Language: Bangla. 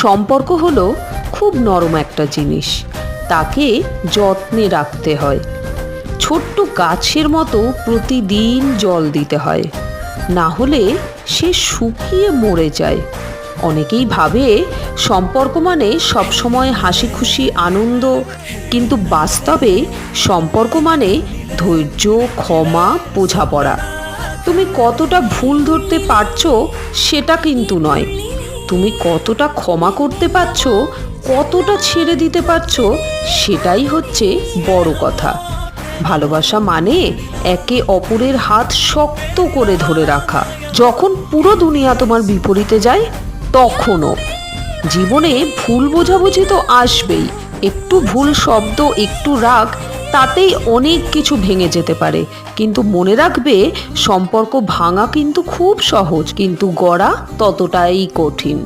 সম্পর্ক হলো খুব নরম একটা জিনিস। তাকে যত্নে রাখতে হয়। ছোট্ট গাছের মতো প্রতিদিন জল দিতে হয়। না হলে সে শুকিয়ে মরে যায়। অনেকেই ভাবে সম্পর্ক মানে সবসময় হাসি খুশি আনন্দ, কিন্তু বাস্তবে সম্পর্ক মানে ধৈর্য, ক্ষমা, বোঝাপড়া। তুমি কতটা ভুল ধরতে পারছ সেটা কিন্তু নয়। তুমি কতটা ক্ষমা করতে পারছ, কতটা ছেড়ে দিতে পারছ, সেটাই হচ্ছে বড় কথা। ভালোবাসা মানে একে অপরের হাত শক্ত করে ধরে রাখা। যখন পুরো দুনিয়া তোমার বিপরীতে যায়, তখনও। জীবনে ভুল বোঝাবুঝি তো আসবেই। একটু ভুল শব্দ, একটু রাগ, তাতেই অনেক কিছু ভেঙে যেতে পারে। কিন্তু মনে রাখবে, সম্পর্ক ভাঙা কিন্তু খুব সহজ, কিন্তু গড়া ততটাই কঠিন।